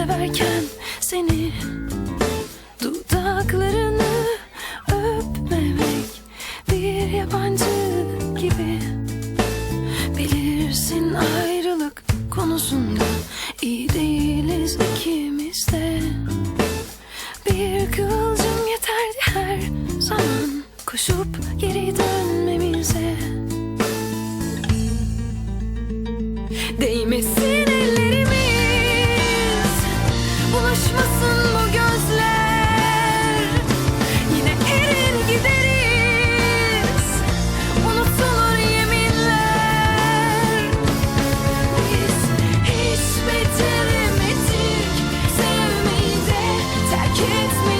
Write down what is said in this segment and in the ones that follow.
severken seni Dudaklarını öpmemek. Bir yabancı gibi Bilirsin ayrılık konusunda. İyi değiliz ikimiz de. Bir kıvılcım yeterdi her zaman. Koşup geri Bulaşmasın bu gözler. Yine erir gideriz. Unutulur yeminler. Biz hiç beceremedik Sevmeyi de terk etmeyi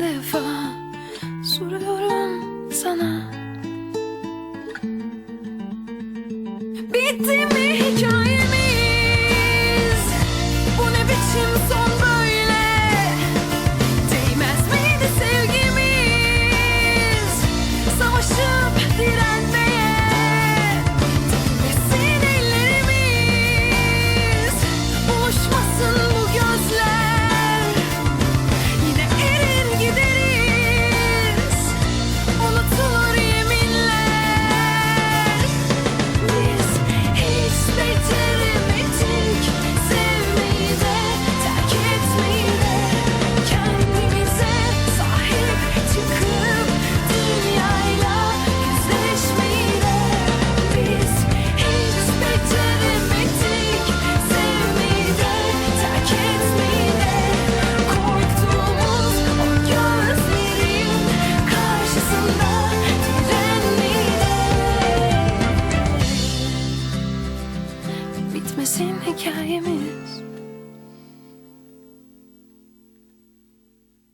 defa soruyorum sana came in.